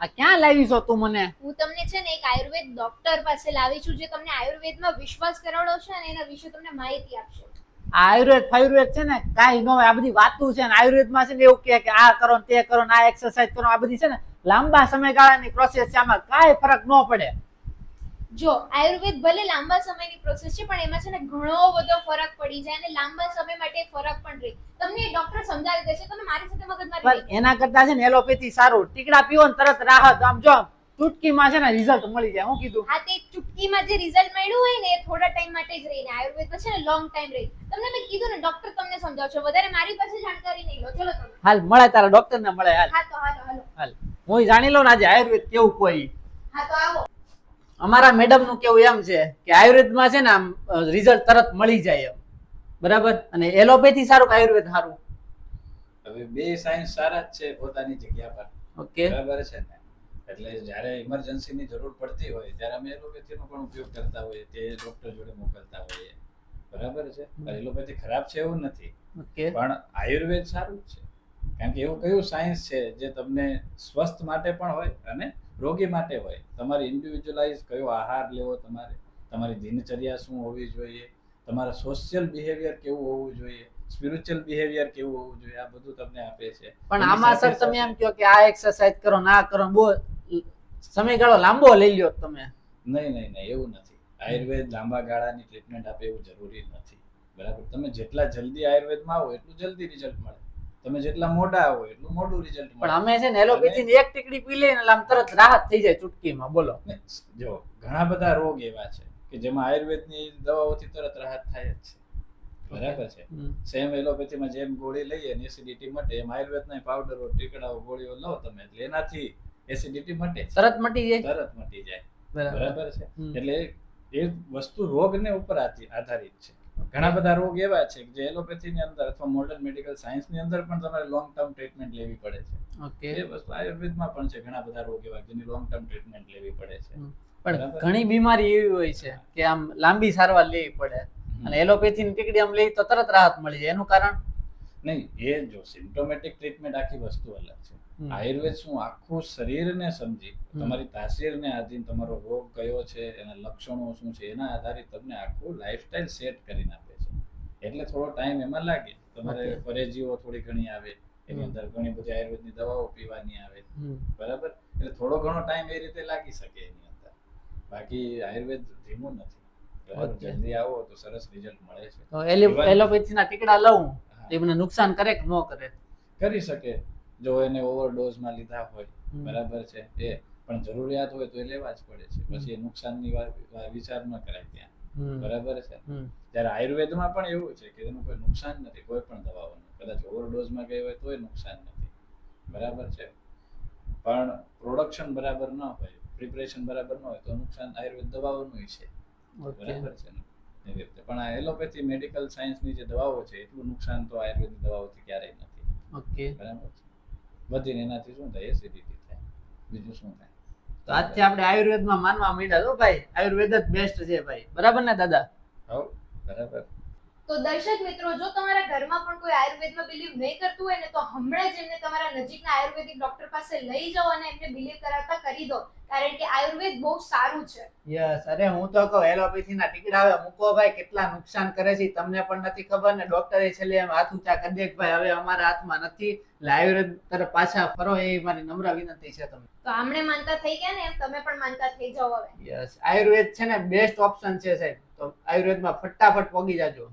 આ ક્યાં લાવી છો તું મને? હું તમને છે ને એક આયુર્વેદ ડોક્ટર પાસે લાવી છું જે તમને આયુર્વેદમાં વિશ્વાસ કરાવડો છે ને એના વિશે તમને માહિતી આપશે. આયુર્વેદ ફાયુર્વેદ છે ને કાંઈ ન હોય. આ બધી વાતું છે ને આયુર્વેદમાં છે ને એવું કે આ કરો ને તે કરો ને આ એક્સરસાઇઝ કરો આ બધી છે ને લાંબા સમયગાળાની પ્રોસેસ છે. આમાં કાંઈ ફરક ન પડે. જો આયુર્વેદ ભલે લાંબા સમયની પ્રોસેસ છે પણ એમાં છે ને ઘણો બધો ફરક પડી જાય અને લાંબા સમય માટે ફરક પણ રહે. તમને ડોક્ટર સમજાવી દેશે તમે મારી સાથે મગજમારી પણ એના કરતા છે ને એલોપેથી સારું. ટીકડા પીવો ને તરત રાહત. આમ જો ચુટકીમાં છે ને રિઝલ્ટ મળી જાય હું કીધું. હા તે ચુટકીમાં જે રિઝલ્ટ મળ્યું હોય ને એ થોડા ટાઈમ માટે જ રહીને આયુર્વેદમાં છે ને લોંગ ટાઈમ રહી. તમને મેં કીધું ને ડોક્ટર તમને સમજાવશે. વધારે મારી પાસે જાણકારી નહીં લો. ચલો તમે. હાલ મળે તારા ડોક્ટર ને મળે હાલ. હા તો હાલો હાલો. હાલ. હું જાણી લઉં ને આજે આયુર્વેદ કેવું કોઈ. હા તો આવો. અમારા મેડમનું કેવું એમ છે કે આયુર્વેદમાં છે ને આમ રિઝલ્ટ તરત મળી જાય એમ. બરાબર? અને એલોપેથી સારું કે આયુર્વેદ સારું? હવે બે સાયન્સ સારા જ છે પોતાની જગ્યા પર. ઓકે. બરાબર છે ને? એટલે જ્યારે ઇમરજન્સીની જરૂર પડતી હોય ત્યારે અમે એલોપેથીનો પણ ઉપયોગ કરતા હોઈએ તે ડોક્ટર જોડે મોકલતા હોઈએ. બરાબર છે? એલોપેથી ખરાબ છે એવું નથી. પણ આયુર્વેદ સારું જ છે. કારણ કે એવું કયું સાયન્સ છે જે તમને સ્વસ્થ માટે પણ હોય અને રોગી માટે હોય? તમારે ઇન્ડિવિજ્યુઅલાઇઝ કયો આહાર લેવો તમારે? તમારી દિનચર્યા શું હોવી જોઈએ? તમારા સોશિયલ બિહેવિયર કેવું હોવું જોઈએ? સ્પિરિચ્યુઅલ બિહેવિયર કેવું હોવું જોઈએ? આ બધું તમને આપે છે. પણ આમાં સર તમે એમ કહો કે આ એક્સરસાઇઝ કરો ના કરો બહુ સમયગાળો લાંબો લઈ લ્યો તમે. નહીં નહીં નહીં એવું નથી. આયુર્વેદ લાંબા ગાળાની ટ્રીટમેન્ટ આપે એવું જરૂરી નથી. બરાબર? તમે જેટલા જલ્દી આયુર્વેદમાં આવો એટલું જલ્દી રિઝલ્ટ મળે. તમે જેટલા મોટા આવો એટલું મોટું રિઝલ્ટ પણ અમે છે ને એલોપેથી એક ટીકડી પી લઈએ ને એટલે આમ તરત રાહત થઈ જાય ચૂટકીમાં. બોલો. જો ઘણા બધા રોગ એવા છે. કે જેમાં આયુર્વેદની દવાઓથી તરત રાહત થાય જ છે. બરાબર છે. સેમ એલોપેથીમાં જેમ ગોળી લઈએ ને એસિડિટી મટે એમ આયુર્વેદના પાવડરો ટીકડાઓ ગોળીઓ લો તમે એટલે એનાથી એસિડિટી મટે. તરત મટી જાય. તરત મટી જાય. બરાબર. છે. એટલે એ વસ્તુ રોગને ઉપર આધારિત છે. ઘણા બધા રોગ એવા છે કે જે એલોપેથીની અંદર અથવા મોડર્ન મેડિકલ સાયન્સની અંદર પણ તમારે લોંગ ટર્મ ટ્રીટમેન્ટ લેવી પડે છે. ઓકે. એ વસ્તુ આયુર્વેદમાં પણ છે ઘણા બધા રોગ એવા જેની લોંગ ટર્મ ટ્રીટમેન્ટ લેવી પડે છે. પણ ઘણી બીમારી એવી હોય છે કે આમ લાંબી સારવાર લેવી પડે. અને એલોપેથી ની ટીકડી આમ લઈ તો તરત રાહત મળી જાય. એનું કારણ? નહીં એ જો સિમ્પટોમેટિક ટ્રીટમેન્ટ આખી વસ્તુ અલગ છે. આયુર્વેદ શું આખું શરીરને સમજી તમારી તાસીરને આધીન તમારો રોગ કયો છે એના લક્ષણો શું છે એના આધારે તમને આખું લાઈફસ્ટાઈલ સેટ કરીને આપે છે. એટલે થોડો ટાઈમ એમાં લાગે. તમારે. પરેજીઓ થોડી ઘણી આવે એની અંદર ઘણી બધી આયુર્વેદની દવાઓ પીવાની આવે. બરાબર? એટલે થોડો ઘણો ટાઈમ એ રીતે લાગી શકે એની બાકી આયુર્વેદ ધીમું નથી. જલ્દી આવો તો સરસ રિઝલ્ટ મળે છે. તો એલોપેથી ના ટીકડા લઉં હા. તો એ નુકસાન કરે કે ન કરે? કરી શકે. જો એને ઓવરડોઝમાં લીધા હોય બરાબર છે. એ પણ જરૂરિયાત હોય તો એ લેવા જ પડે છે. પછી એ નુકસાનની વિચાર ન કરાય ત્યાં. બરાબર છે. ત્યારે આયુર્વેદમાં પણ એવું છે કે એનું કોઈ નુકસાન નથી કોઈ પણ દવાઓનું. કદાચ ઓવરડોઝમાં ગઈ હોય તોય નુકસાન નથી. બરાબર છે. પણ પ્રોડક્શન બરાબર ન હોય. પ્રિપરેશન બરાબર ન હોય તો નુકસાન આયુર્વેદ દવાઓનું છે. બરાબર છે ને? પણ આ એલોપેથી મેડિકલ સાયન્સની જે દવાઓ છે એટલું નુકસાન તો આયુર્વેદની દવાઓથી ક્યારેય નથી. ઓકે. બરાબર છે? વધીને એનાથી શું થાય? એસિડિટી થાય. બીજું શું થાય? તો આજથી આપણે આયુર્વેદમાં માનવા માંડ્યા છો ભાઈ. આયુર્વેદ જ બેસ્ટ છે ભાઈ. બરાબર ને દાદા? હવ બરાબર. તો દર્શક મિત્રો જો તમારા ઘરમાં પણ કોઈ આયુર્વેદમાં બિલીવ નહીં કરતું હોય ને તો હમણાં જ એમને તમારા નજીકના આયુર્વેદિક ડોક્ટર પાસે લઈ જાઓ અને એમને બિલીવ કરાવતા કરી દો. કારણ કે આયુર્વેદ બહુ સારું છે. યસ અરે હું તો કહું એલોપેથી ના ટીકડા હવે મૂકો ભાઈ કેટલા નુકસાન કરે છે તમને પણ નથી ખબર ને ડોક્ટરે છેલ્લે એમ હાથ ઊંચા કરી દે ભાઈ હવે અમારા હાથમાં નથી. એટલે આયુર્વેદ તરફ પાછા ફરો એ મારી નમ્ર વિનંતી છે તમને. તો આમણે માનતા થઈ ગયા ને એમ તમે પણ માનતા થઈ જાઓ હવે. યસ આયુર્વેદ છે ને બેસ્ટ ઓપ્શન છે સાહેબ. તો આયુર્વેદમાં ફટાફટ પોગી જાજો.